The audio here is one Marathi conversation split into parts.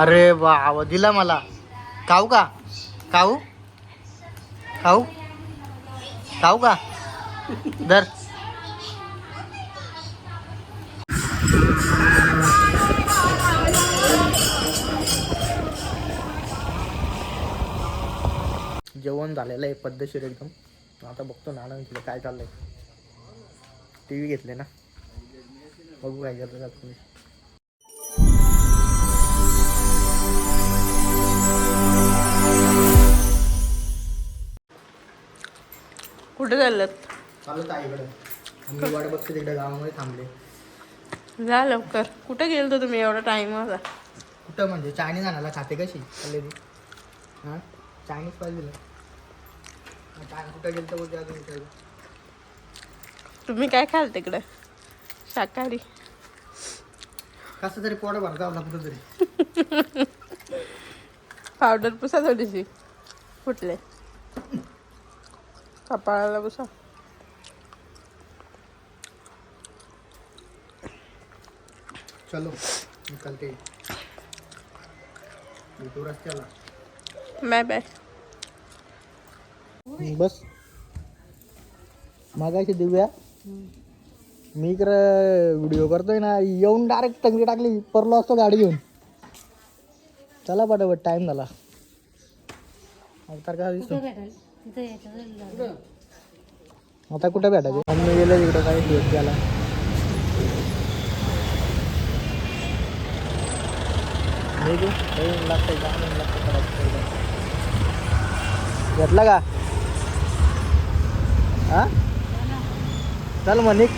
अरे वा दिला मला. खाऊ का? खाऊ? खाऊ? खाऊ का? दर जेवण झालेलं आहे पद्धतशीर एकदम. आता बघतो ना तुला काय चाललंय. टी व्ही घेतले ना. बघू काय करतात तुम्ही. कुठे चाललात चालत आहे इकडे मी वाट बघते तिकडे गावामध्ये थांबले. जा लवकर. कुठे गेलतो तुम्ही एवढा टाइम मला कुठं म्हणजे? चायनीज आणायला खाते कशी चालले ती. हां? चायनीज पाहिजे काय कुठं गेलं तर बोलते अजून विचारलं. तुम्ही काय खाल तिकडे? शाकाहारी. कसं तरी पोट भरता आपला कुठं तरी पावडर पुसा थोडीशी फुटले. कपाळाला पुसा चलो निकलते बाय बाय बस मागायची दिव्या. मी इकडं व्हिडिओ करतोय ना येऊन डायरेक्ट तंगडी टाकली परलो असतो गाडी घेऊन. चला पटापट टाइम झाला. अवतार का दिसतो? आता कुठे भेटायचे? मम्मी गेले तिकडं काही दिवस घेतला का? हा चल मग निघ.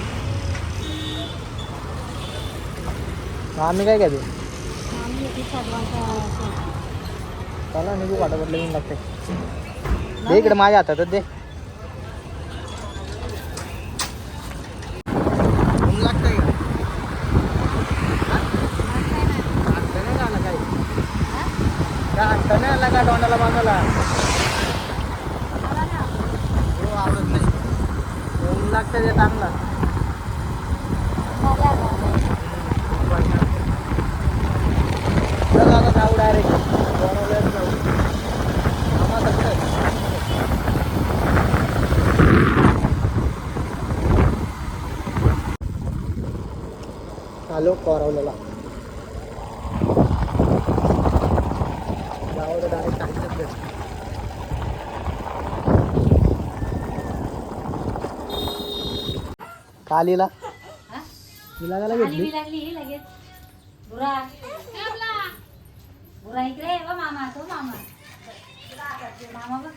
आम्ही काय घ्यायचे चला निघू वाटापटलं येऊन लागते दे इकडे माझ्या हातातच दे? हा? तोंडाला बांधायला हो आवडत नाही लागतं ते चांगलं चला आता जाऊ डायरेक्ट बनवल्याच जाऊ आम्हाला कुठे आलो कोरवलेला. कालीला. घेतली? लागली लगेच. बुरा. बुरा इकडे मामा तो मामा. मामा बघ.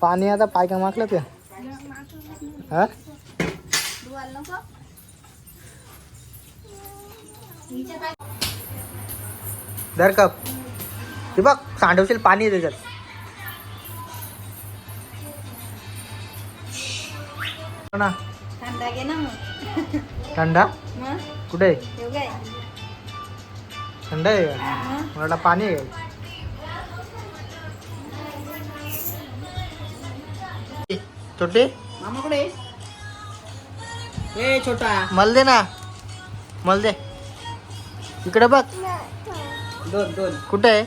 पाणी आता पाय का माकलं ते. हा? धर कप. हे बघ सांडवशील पाणी त्याच्यात. ना. थंडा घे ना मग. थंडा? मग? कुठे? थंड आहे. का? मला पाणी आहे. छोटे ए छोटा. मल दे ना. मल दे. इकडे बघ. दोन दोन. कुठे आहे?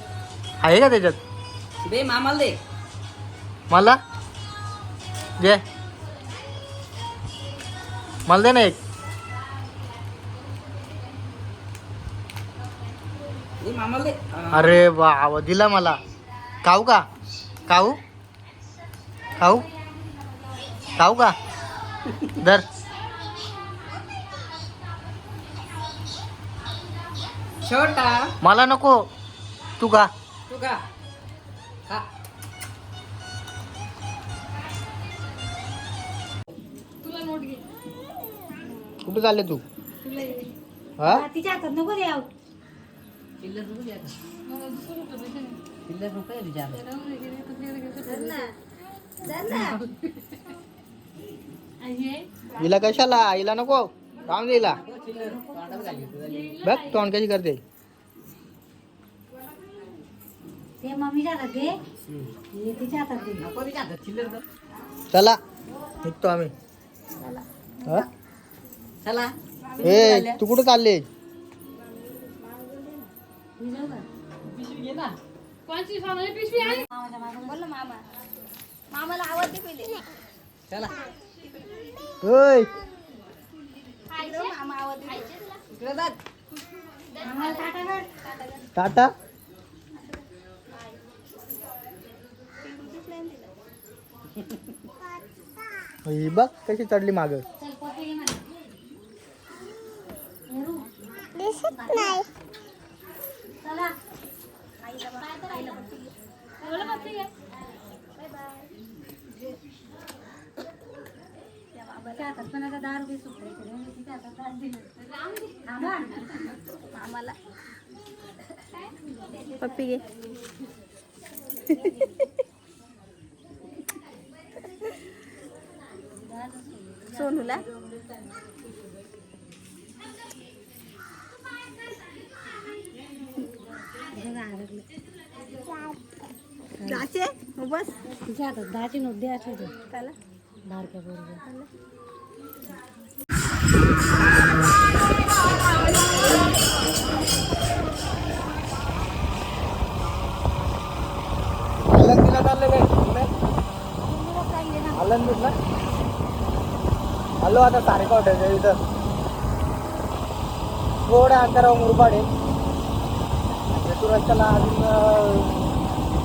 आहे का त्याच्यात? दे मामाला दे. मला? दे. मला दे ना एक. दे मामाला दे. हा. अरे वा दिला मला. खाऊ का? खाऊ? खाऊ? खाऊ का? दर छोटा. मला नको. तू का तू का कुठे चालले तू? हा? तिच्या हातात नको द्याव चिल्लर रुपये द्या का? चिल्लर रुपये विचार हिला कशाला? हिला नको. काम दे हिला. बघ तोंड कशी करते. दे. दे चला. निघतो आम्ही. हा? चला. ए तू कुठं चालले? बोल ना. मामा. मामाला आवडते पहिले चला. होय. टाटा. ही बघ कशी चढली माग चल पप्पी घे मला चला आईला बघ आईला पप्पी घे एवढं पप्पी घे बाय बाय हातात पण आता दहा सुटले दहा दिले. मामाला पप्पी घे. सोनूला? बस. दहाची नोट द्यायची होती त्याला बारक्या बरोबर आलंदीला चालले काय? आलंदीला आलो आता सारखं हॉटेल इथं. थोड्या अंतरावर मुरबाड आहे. येथू रस्त्याला अजून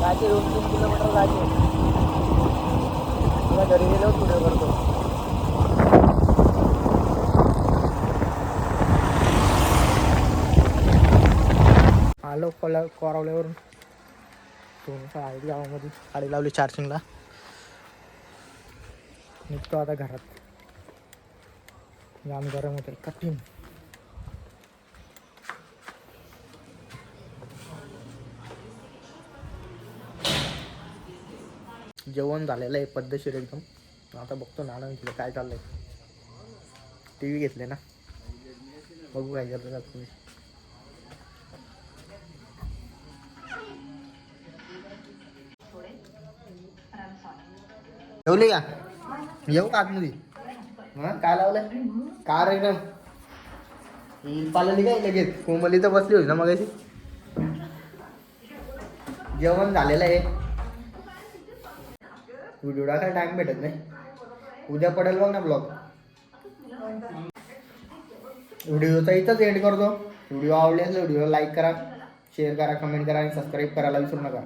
जायचे दोन तीन किलोमीटर जायचे. तुला घरी गेलो पुढे करतो आलो कोला कोरावल्यावरून. सोनूच्या आहे गावामध्ये. गाडी लावली चार्जिंगला निघतो आता घरात. जाम गरम होते कठीण. जेवण झालेलं आहे पद्धतशीर एकदम. आता बघतो नाना तुला काय चाललंय. टी व्ही घेतले ना. बघू काय करतो तुम्ही. ठेवली का? येऊ का आतमध्ये? काय लावलंय? कार एकदम पालली काय लगेच? कोमली तर बसली होती ना मग जेवण झालेलं आहे. व्हिडिओला काय टाइम भेटत नाही. उद्या पडेल बघ ना ब्लॉग व्हिडिओचा इथंच एंड करतो. व्हिडिओ आवडले असेल व्हिडिओला लाईक करा शेअर करा कमेंट करा आणि सबस्क्राईब करायला विसरू नका.